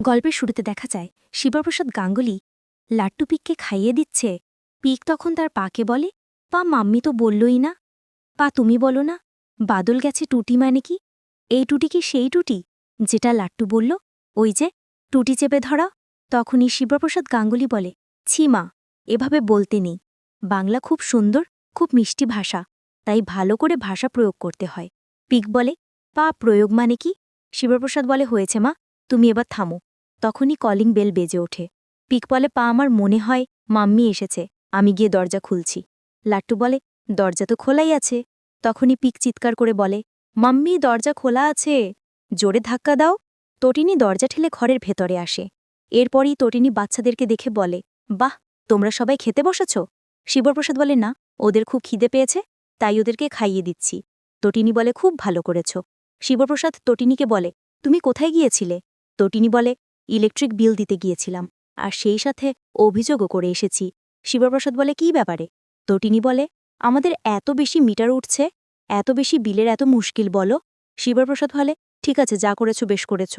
গল্পের শুরুতে দেখা যায়, শিবপ্রসাদ গাঙ্গুলি লাট্টু পিককে খাইয়ে দিচ্ছে। পিক তখন তার পাকে বলে, পা, মাম্মি তো বললই না। পা, তুমি বলো না, বাদল গেছে টুটি মানে কি? এই টুটি কি সেই টুটি? যেটা লাট্টু বলল, ওই যে, টুটি চেপে ধরা। তখনই শিবপ্রসাদ গাঙ্গুলি বলে, ছি মা, এভাবে বলতে নেই। বাংলা খুব সুন্দর, খুব মিষ্টি ভাষা, তাই ভালো করে ভাষা প্রয়োগ করতে হয়। পিক বলে, পা, প্রয়োগ মানে কি? শিবপ্রসাদ বলে, হয়েছে মা, তুমি এবার থামো। তখনই কলিং বেল বেজে ওঠে। পিক বলে পা আমার মনে হয়, মাম্মি এসেছে, আমি গিয়ে দরজা খুলছি। লাট্টু বলে, দরজা তো খোলাই আছে। তখনই পিক চিৎকার করে বলে, মাম্মি, দরজা খোলা আছে। জোরে ধাক্কা দাও। তটিনী দরজা ঠেলে ঘরের ভেতরে আসে। এরপরই তটিনী বাচ্চাদেরকে দেখে বলে, বাহ, তোমরা সবাই খেতে বসেছ? শিবপ্রসাদ বলে, না, ওদের খুব খিদে পেয়েছে, তাই ওদেরকে খাইয়ে দিচ্ছি। তটিনী বলে, খুব ভালো করেছ। শিবপ্রসাদ তটিনীকে বলে, তুমি কোথায় গিয়েছিলে? তটিনী বলে ইলেকট্রিক বিল দিতে গিয়েছিলাম, আর সেই সাথে অভিযোগও করে এসেছি। শিবপ্রসাদ বলে, কী ব্যাপারে? তটিনী বলে, আমাদের এত বেশি মিটার উঠছে, এত বেশি বিলের এত মুশকিল, বলো। শিবপ্রসাদ বলে, ঠিক আছে, যা করেছ বেশ করেছ।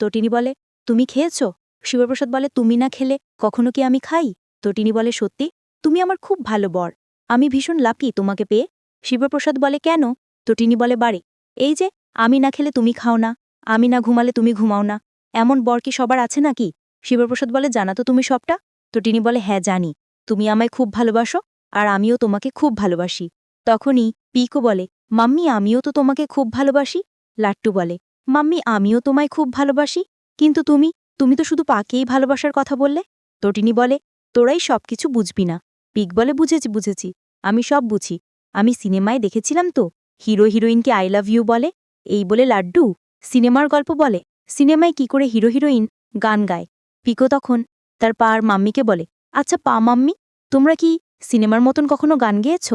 তটিনী বলে, তুমি খেয়েছ? শিবপ্রসাদ বলে, তুমি না খেলে কখনো কি আমি খাই? তটিনী বলে, সত্যি, তুমি আমার খুব ভালো বর, আমি ভীষণ লাকি তোমাকে পেয়ে। শিবপ্রসাদ বলে, কেন? তটিনী বলে, বাড়ি, এই যে, আমি না খেলে তুমি খাও না, আমি না ঘুমালে তুমি ঘুমাও না। এমন বর কি সবার আছে নাকি? শিবপ্রসাদ বলে, জানা তো তুমি সবটা? তটিনী বলে হ্যাঁ জানি। তুমি আমায় খুব ভালোবাসো আর আমিও তোমাকে খুব ভালোবাসি। তখনই পিকো বলে, মাম্মি, আমিও তো তোমাকে খুব ভালোবাসি। লাট্টু বলে, মাম্মি, আমিও তোমায় খুব ভালোবাসি। কিন্তু তুমি তুমি তো শুধু পাকেই ভালোবাসার কথা বললে? তটিনী বলে, তোরাই সব কিছু বুঝবি না। পিক বলে, বুঝেছি বুঝেছি। আমি সব বুঝি। আমি সিনেমায় দেখেছিলাম তো? হিরো, হিরোইনকে আই লাভ ইউ বলে, এই বলে লাড্ডু? সিনেমার গল্প বলে সিনেমায় কি করে হিরো হিরোইন গান গায়? পিকো তখন তার পা আর মাম্মিকে বলে আচ্ছা পা, মাম্মি, তোমরা কি সিনেমার মতন কখনো গান গেয়েছ?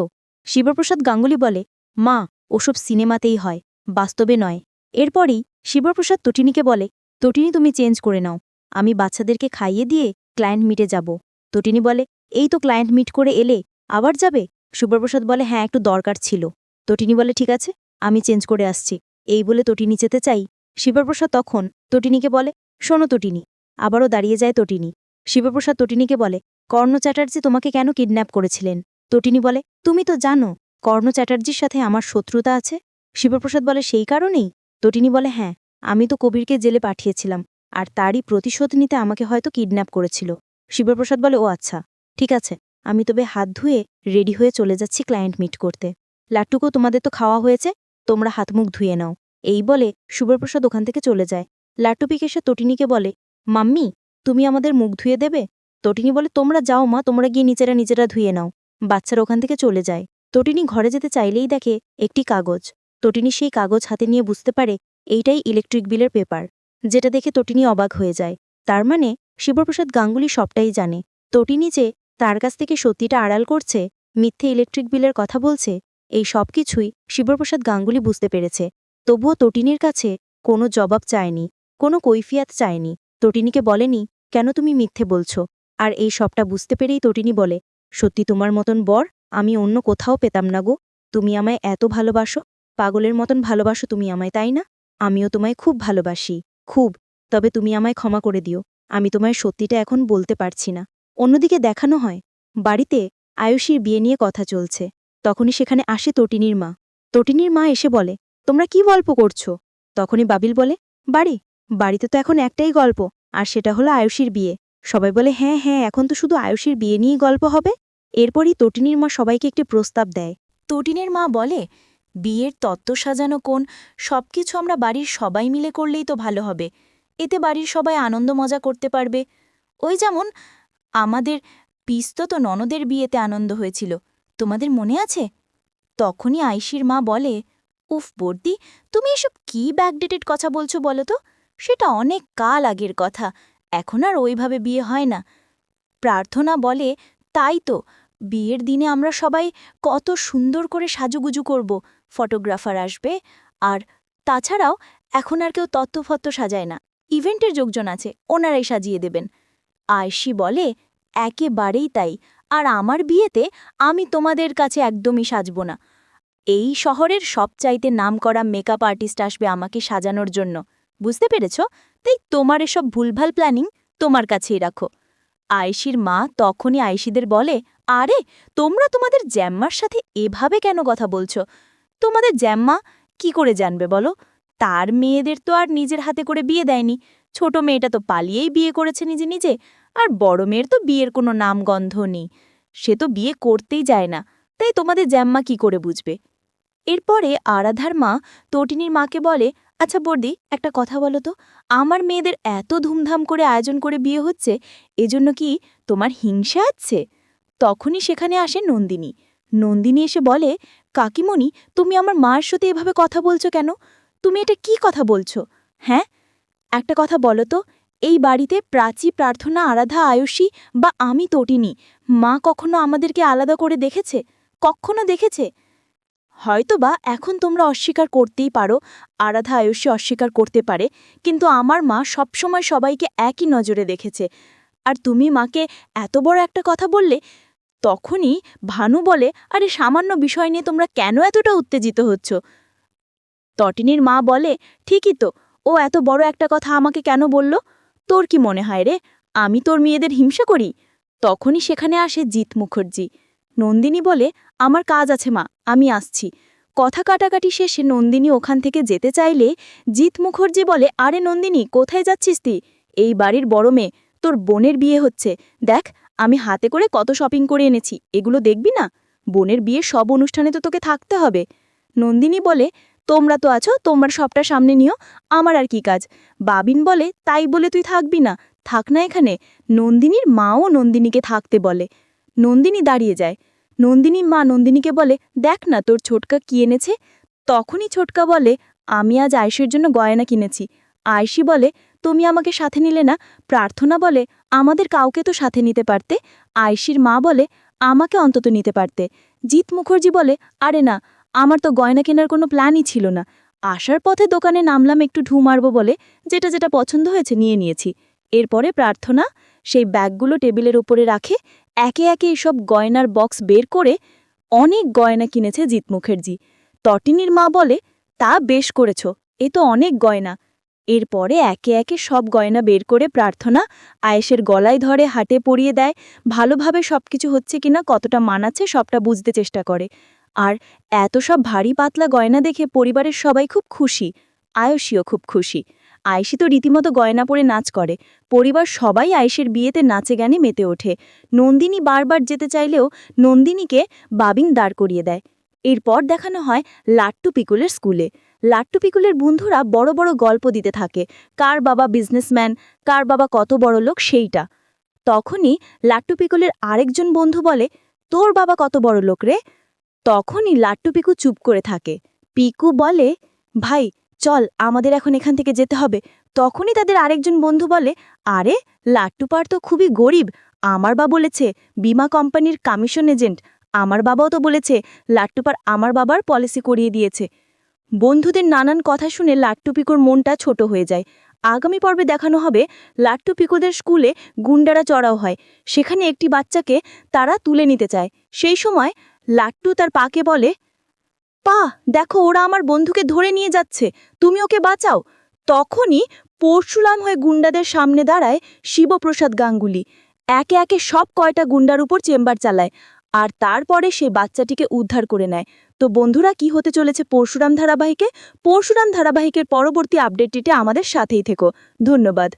শিবপ্রসাদ গাঙ্গুলি বলে, মা, ওসব সিনেমাতেই হয়, বাস্তবে নয়। এরপরই শিবপ্রসাদ তটিনীকে বলে, তটিনী, তুমি চেঞ্জ করে নাও, আমি বাচ্চাদেরকে খাইয়ে দিয়ে ক্লায়েন্ট মিটে যাব। তটিনী বলে, এই তো ক্লায়েন্ট মিট করে এলে আবার যাবে? সুব্রপ্রসাদ বলে হ্যাঁ একটু দরকার ছিল। তটিনী বলে, ঠিক আছে, আমি চেঞ্জ করে আসছি। এই বলে তটিনী যেতে চাই শিবপ্রসাদ তখন তটিনীকে বলে, শোনো তটিনী, আবারও দাঁড়িয়ে যায় তটিনী। শিবপ্রসাদ তটিনীকে বলে, কর্ণ চ্যাটার্জি তোমাকে কেন কিডন্যাপ করেছিলেন? তটিনী বলে, তুমি তো জানো, কর্ণ চ্যাটার্জির সাথে আমার শত্রুতা আছে। শিবপ্রসাদ বলে, সেই কারণেই? তটিনী বলে হ্যাঁ আমি তো কবিরকে জেলে পাঠিয়েছিলাম, আর তারই প্রতিশোধ নিতে আমাকে হয়তো কিডন্যাপ করেছিল। শিবপ্রসাদ বলে, ও আচ্ছা ঠিক আছে, আমি তবে হাত ধুয়ে রেডি হয়ে চলে যাচ্ছি ক্লায়েন্ট মিট করতে। লাট্টুকো, তোমাদের তো খাওয়া হয়েছে, তোমরা হাত মুখ ধুয়ে নাও। এই বলে শুভপ্রসাদ ওখান থেকে চলে যায়। লাট্টুপিক এসে তটিনীকে বলে, মাম্মি, তুমি আমাদের মুখ ধুয়ে দেবে? তটিনী বলে, তোমরা যাও মা, তোমরা গিয়ে নিজেরা নিজেরা ধুয়ে নাও। বাচ্চারা ওখান থেকে চলে যায়। তটিনী ঘরে যেতে চাইলেই দেখে একটি কাগজ। তটিনী সেই কাগজ হাতে নিয়ে বুঝতে পারে এইটাই ইলেকট্রিক বিলের পেপার, যেটা দেখে তটিনী অবাক হয়ে যায়। তার মানে শিবপ্রসাদ গাঙ্গুলি সবটাই জানে। তটিনী যে তার কাছ থেকে সত্যিটা আড়াল করছে, মিথ্যে ইলেকট্রিক বিলের কথা বলছে, এই সব কিছুই শিবপ্রসাদ গাঙ্গুলি বুঝতে পেরেছে। তবুও তটিনীর কাছে কোনো জবাব চায়নি, কোনো কৈফিয়াত চায়নি। তটিনীকে বলেনি, কেন তুমি মিথ্যে বলছো? আর এই সবটা বুঝতে পেরেই তটিনী বলে, সত্যি তোমার মতন বর, আমি অন্য কোথাও পেতাম না গো। তুমি আমায় এত ভালোবাসো, পাগলের মতন ভালোবাসো তুমি আমায়, তাই না? আমিও তোমায় খুব ভালোবাসি, খুব। তবে তুমি আমায় ক্ষমা করে দিও, আমি তোমায় সত্যিটা এখন বলতে পারছি না। অন্যদিকে দেখানো হয়, বাড়িতে আয়ুষীর বিয়ে নিয়ে কথা চলছে। তখনই সেখানে আসে তটিনীর মা। তটিনীর মা এসে বলে তোমরা কি গল্প করছ? তখনই বাবিল বলে, বাড়ি, বাড়িতে তো এখন একটাই গল্প, আর সেটা হলো আয়ুষীর বিয়ে। সবাই বলে হ্যাঁ হ্যাঁ এখন তো শুধু আয়ুষীর বিয়ে নিয়েই গল্প হবে। এরপরই তটিনীর মা সবাইকে একটি প্রস্তাব দেয়। তটিনের মা বলে, বিয়ের তত্ত্ব সাজানো কোন সবকিছু আমরা বাড়ির সবাই মিলে করলেই তো ভালো হবে। এতে বাড়ির সবাই আনন্দ মজা করতে পারবে। ওই যেমন আমাদের পিস্ত তো ননদের বিয়েতে আনন্দ হয়েছিল। তোমাদের মনে আছে? তখনই আইসির মা বলে উফ, বর্দি, তুমি এসব কি ব্যাকডেটেড কথা বলছো বলো তো? সেটা অনেক কাল আগের কথা, এখন আর ওইভাবে বিয়ে হয় না। প্রার্থনা বলে, তাই তো, বিয়ের দিনে আমরা সবাই কত সুন্দর করে সাজুগুজু করব ফটোগ্রাফার আসবে, আর তাছাড়াও এখন আর কেউ তত্ত্বফত্ত সাজায় না, ইভেন্টের যোগজন আছে, ওনারাই সাজিয়ে দেবেন। আয়সি বলে, একেবারেই তাই, আর আমার বিয়েতে আমি তোমাদের কাছে একদমই সাজব না। এই শহরের সবচাইতে নামকরা মেকআপ আর্টিস্ট আসবে আমাকে সাজানোর জন্য। বুঝতে পেরেছ? তাই তোমার এসব ভুলভাল প্ল্যানিং তোমার কাছেই রাখো। আয়েশির মা তখনই আয়েশিদের বলে, আরে, তোমরা তোমাদের জ্যাম্মার সাথে এভাবে কেন কথা বলছো? তোমাদের জ্যাম্মা কি করে জানবে বলো? তার মেয়েদের তো আর নিজের হাতে করে বিয়ে দেয়নি। ছোট মেয়েটা তো পালিয়েই বিয়ে করেছে নিজে নিজে, আর বড় মেয়ের তো বিয়ের কোনো নামগন্ধ নেই। সে তো বিয়ে করতেই যায় না। তাই তোমাদের জ্যাম্মা কি করে বুঝবে? এরপরে আরাধার মা তটিনীর মাকে বলে আচ্ছা বর্দি, একটা কথা বলো তো, আমার মেয়েদের এত ধুমধাম করে আয়োজন করে বিয়ে হচ্ছে, এজন্য কি তোমার হিংসা আছে? তখনই সেখানে আসে নন্দিনী। নন্দিনী এসে বলে, কাকিমণি, তুমি আমার মার সাথে এভাবে কথা বলছো কেন? তুমি এটা কি কথা বলছো? হ্যাঁ? একটা কথা বলো তো, এই বাড়িতে প্রাচী প্রার্থনা, আরাধা, আয়ুষী বা আমি তটিনী, মা কখনো আমাদেরকে আলাদা করে দেখেছে? কখনো দেখেছে? হয়তোবা এখন তোমরা অস্বীকার করতেই পারো, আরাধা আয়ুষী অস্বীকার করতে পারে, কিন্তু আমার মা সবসময় সবাইকে একই নজরে দেখেছে। আর তুমি মাকে এত বড় একটা কথা বললে, তখনই ভানু বলে, আরে, সামান্য বিষয় নিয়ে তোমরা কেন এতটা উত্তেজিত হচ্ছ? তটিনীর মা বলে, ঠিকই তো, ও এত বড় একটা কথা আমাকে কেন বলল? তোর কি মনে হয় রে? আমি তোর মেয়েদের হিংসা করি? তখনই সেখানে আসে জিৎ মুখার্জি। নন্দিনী বলে, আমার কাজ আছে মা, আমি আসছি। কথা কাটাকাটি শেষে নন্দিনী ওখান থেকে যেতে চাইলে জিৎ মুখর্জি বলে, আরে নন্দিনী, কোথায় যাচ্ছিস তুই? এই বাড়ির বড় মেয়ে, তোর বোনের বিয়ে হচ্ছে। দেখ, আমি হাতে করে কত শপিং করে এনেছি, এগুলো দেখবি না? বোনের বিয়ে সব অনুষ্ঠানে তো তোকে থাকতে হবে। নন্দিনী বলে, তোমরা তো আছো, তোমরা সবটা সামনে নিও, আমার আর কি কাজ? বাবিন বলে, তাই বলে তুই থাকবি না, থাক না এখানে। নন্দিনীর মাও নন্দিনীকে থাকতে বলে। নন্দিনী দাঁড়িয়ে যায়। নন্দিনী মা নন্দিনীকে বলে, দেখ না, তোর ছোটকা কি এনেছে? তখনই ছোটকা বলে, আমি আজ আয়ুষের জন্য গয়না কিনেছি। আয়সি বলে, তুমি আমাকে সাথে নিলে না? প্রার্থনা বলে, আমাদের কাউকে তো সাথে নিতে পারতে? আয়সির মা বলে, আমাকে অন্তত নিতে পারতে। জিৎ মুখর্জি বলে, আরে না, আমার তো গয়না কেনার কোনো প্ল্যানই ছিল না। আসার পথে দোকানে নামলাম একটু ঢু মারব বলে, যেটা যেটা পছন্দ হয়েছে নিয়ে নিয়েছি। এরপরে প্রার্থনা, সেই ব্যাগগুলো টেবিলের উপরে রাখে একে একে এসব গয়নার বক্স বের করে অনেক গয়না কিনেছে জিৎ মুখার্জি। তটিনীর মা বলে, তা বেশ করেছ, এ তো অনেক গয়না। এরপরে একে একে সব গয়না বের করে প্রার্থনা আয়েশের গলায় ধরে, হাটে পরিয়ে দেয়, ভালোভাবে সবকিছু হচ্ছে কিনা, কতটা মানাচ্ছে সবটা বুঝতে চেষ্টা করে। আর এত সব ভারী পাতলা গয়না দেখে পরিবারের সবাই খুব খুশি, আয়ুষীও খুব খুশি। আয়েশি তো রীতিমতো গয়না পরে নাচ করে। পরিবার সবাই আয়েশের বিয়েতে নাচে গানে মেতে ওঠে। নন্দিনী বারবার যেতে চাইলেও নন্দিনীকে বাবিন দাঁড় করিয়ে দেয়। এরপর দেখানো হয় লাট্টু পিকুলের স্কুলে। লাট্টু পিকুলের বন্ধুরা বড় বড় গল্প দিতে থাকে। কার বাবা বিজনেসম্যান, কার বাবা কত বড় লোক সেইটা। তখনই লাট্টু পিকুলের আরেকজন বন্ধু বলে, তোর বাবা কত বড় লোক রে? তখনই লাট্টু পিকু চুপ করে থাকে। পিকু বলে, ভাই চল, আমাদের এখন এখান থেকে যেতে হবে। তখনই তাদের আরেকজন বন্ধু বলে, আরে লাট্টুপার তো খুবই গরিব। আমার বা বলেছে, বিমা কোম্পানির কমিশন এজেন্ট আমার বাবাও তো বলেছে লাট্টুপার আমার বাবার পলিসি করিয়ে দিয়েছে। বন্ধুদের নানান কথা শুনে লাট্টু পিকুর মনটা ছোট হয়ে যায়। আগামী পর্বে দেখানো হবে লাট্টু পিকুদের স্কুলে গুন্ডারা চড়াও হয়। সেখানে একটি বাচ্চাকে তারা তুলে নিতে চায়। সেই সময় লাট্টু তার পাকে বলে পা, দেখো ওরা আমার বন্ধুকে ধরে নিয়ে যাচ্ছে। তুমি ওকে বাঁচাও। তখনই পরশুরাম হয়ে গুন্ডাদের সামনে দাঁড়ায় শিবপ্রসাদ গাঙ্গুলি। একে একে সব কয়টা গুন্ডার উপর চেম্বার চালায় আর তারপরে সে বাচ্চাটিকে উদ্ধার করে নেয়। তো বন্ধুরা, কি হতে চলেছে পরশুরাম ধারাবাহিকে? পরশুরাম ধারাবাহিকের পরবর্তী আপডেটটিতে আমাদের সাথেই থেকো। ধন্যবাদ।